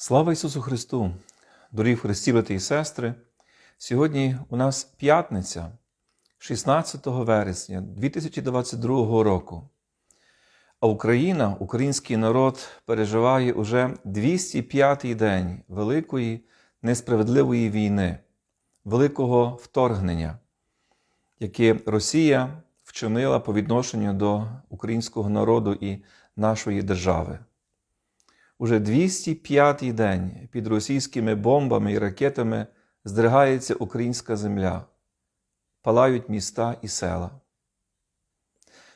Слава Ісусу Христу! Дорогі Христі, брати і сестри! Сьогодні у нас п'ятниця, 16 вересня 2022 року. А Україна, український народ переживає уже 205-й день великої несправедливої війни, великого вторгнення, яке Росія вчинила по відношенню до українського народу і нашої держави. Уже 205-й день під російськими бомбами і ракетами здригається українська земля, палають міста і села.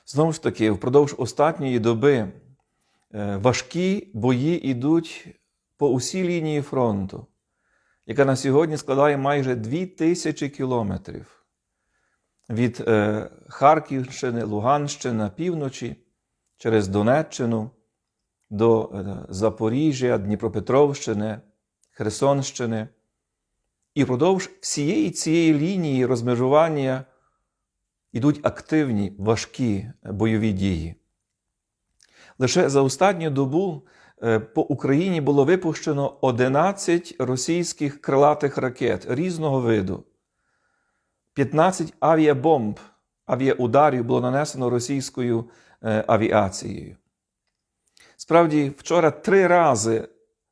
Знову ж таки, впродовж останньої доби е, важкі бої йдуть по усій лінії фронту, яка на сьогодні складає майже 2000 кілометрів від е, Харківщини, Луганщини півночі через Донеччину до е, Запоріжжя, Дніпропетровщини, Херсонщини. І впродовж всієї цієї лінії розмежування йдуть активні важкі бойові дії. Лише за останню добу е, по Україні було випущено 11 російських крилатих ракет різного виду, 15 авіабомб, авіаударів було нанесено російською е, авіацією. Справді, вчора три рази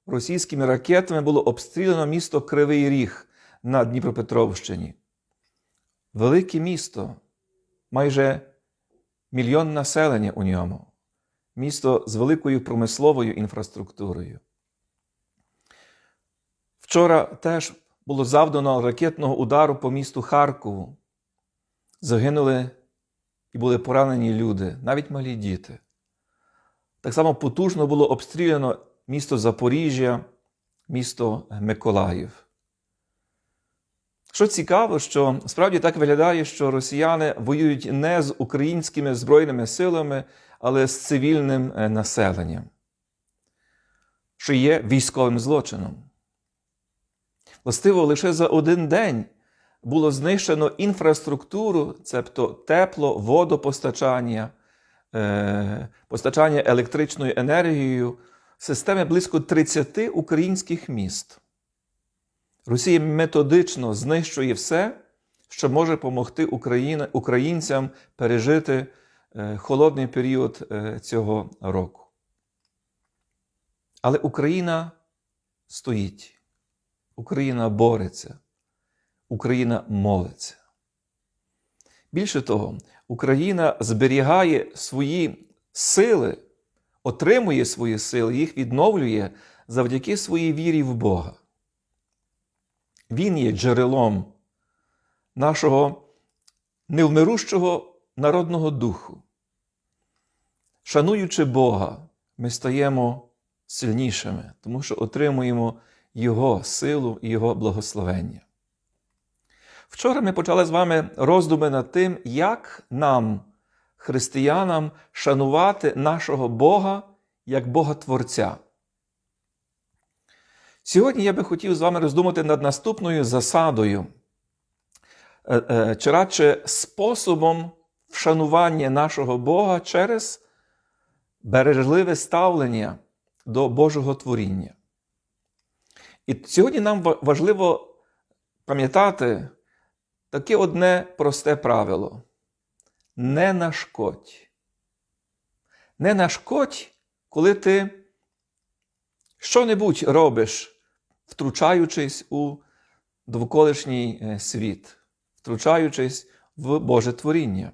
російськими ракетами було обстріляно місто Кривий Ріг на Дніпропетровщині. Велике місто, майже мільйон населення у ньому, місто з великою промисловою інфраструктурою. Вчора теж було завдано ракетного удару по місту Харкову. Загинули і були поранені люди, навіть малі діти. Так само потужно було обстріляно місто Запоріжжя, місто Миколаїв. Що цікаво, що справді так виглядає, що росіяни воюють не з українськими збройними силами, але з цивільним е, населенням, що є військовим злочином. Властиво, лише за один день було знищено інфраструктуру, цебто тепло, водопостачання, постачання електричною енергією системи близько 30 українських міст. Росія методично знищує все, що може допомогти українцям пережити е, холодний період е, цього року. Але Україна стоїть, Україна бореться, Україна молиться. Більше того, Україна зберігає свої сили, отримує свої сили, їх відновлює завдяки своїй вірі в Бога. Він є джерелом нашого невмирущого народного духу. Шануючи Бога, ми стаємо сильнішими, тому що отримуємо Його силу і Його благословення. Вчора ми почали з вами роздуми над тим, як нам, християнам, шанувати нашого Бога як Бога Творця. Сьогодні я би хотів з вами роздумати над наступною засадою, чи радше способом вшанування нашого Бога через бережливе ставлення до Божого творіння. І сьогодні нам важливо пам'ятати таке одне просте правило: не нашкодь. Не нашкодь, коли ти що-небудь робиш, втручаючись у довколишній світ, втручаючись в Боже творіння.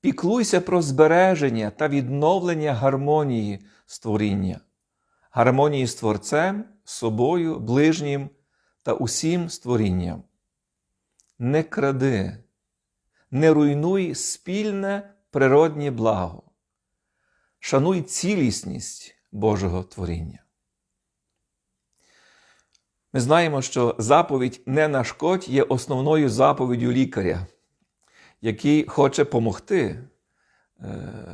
Піклуйся про збереження та відновлення гармонії створіння, гармонії з Творцем, собою, ближнім та усім створінням. Не кради, не руйнуй спільне природнє благо, шануй цілісність Божого творіння. Ми знаємо, що заповідь не нашкодь є основною заповіддю лікаря, який хоче допомогти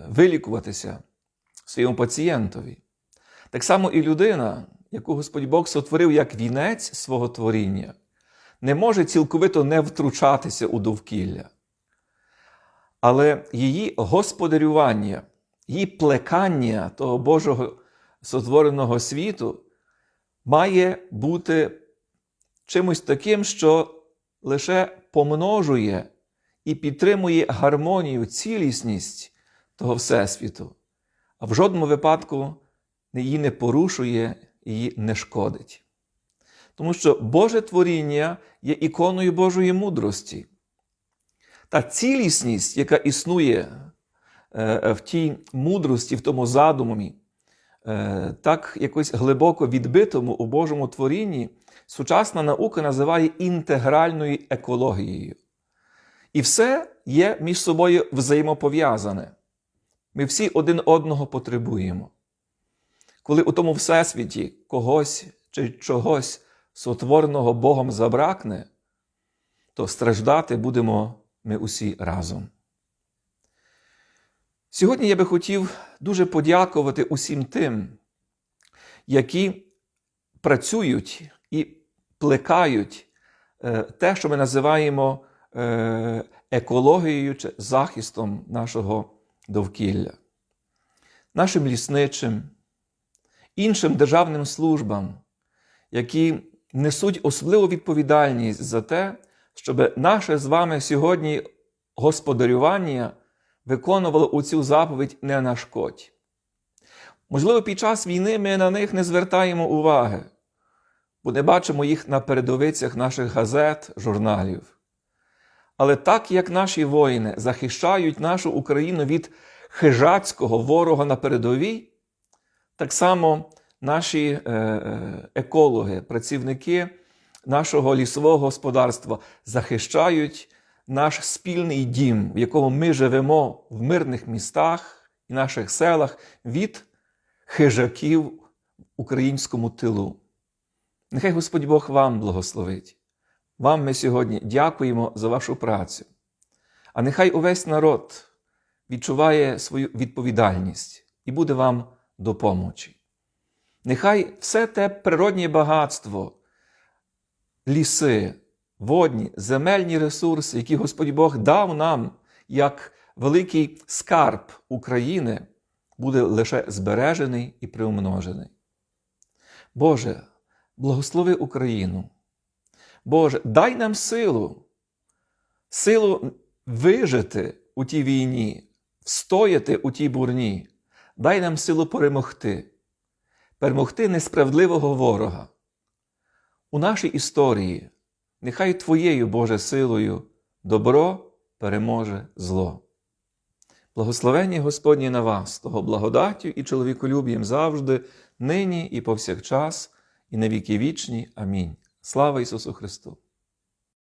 вилікуватися своєму пацієнтові. Так само і людина, яку Господь Бог сотворив як вінець свого творіння, не може цілковито не втручатися у довкілля. Але її господарювання, її плекання того Божого сотвореного світу має бути чимось таким, що лише помножує і підтримує гармонію, цілісність того Всесвіту, а в жодному випадку її не порушує, її не шкодить. Тому що Боже творіння є іконою Божої мудрості. Та цілісність, яка існує е, в тій мудрості, в тому задумі, е, так якось глибоко відбитому у Божому творінні, сучасна наука називає інтегральною екологією. І все є між собою взаємопов'язане. Ми всі один одного потребуємо. Коли у тому всесвіті когось чи чогось сотвореного Богом забракне, то страждати будемо ми усі разом. Сьогодні я би хотів дуже подякувати усім тим, які працюють і плекають е, те, що ми називаємо е, екологією чи захистом нашого довкілля, нашим лісничим, іншим державним службам, які несуть особливу відповідальність за те, щоб наше з вами сьогодні господарювання виконувало у цю заповідь не на шкодь. Можливо, під час війни ми на них не звертаємо уваги, бо не бачимо їх на передовицях наших газет, журналів. Але так як наші воїни захищають нашу Україну від хижацького ворога на передовій, так само наші е, е, екологи, працівники нашого лісового господарства захищають наш спільний дім, в якому ми живемо в мирних містах і наших селах від хижаків в українському тилу. Нехай Господь Бог вам благословить. Вам ми сьогодні дякуємо за вашу працю. А нехай увесь народ відчуває свою відповідальність і буде вам допомочі. Нехай все те природнє багатство, ліси, водні, земельні ресурси, які Господь Бог дав нам як великий скарб України, буде лише збережений і приумножений. Боже, благослови Україну. Боже, дай нам силу, силу вижити у тій війні, встояти у тій бурні, дай нам силу перемогти, перемогти несправедливого ворога. У нашій історії нехай Твоєю Боже силою добро переможе зло. Благословення Господні на вас, того благодаттю і чоловіколюб'ям завжди, нині і повсякчас, і на віки вічні. Амінь. Слава Ісусу Христу!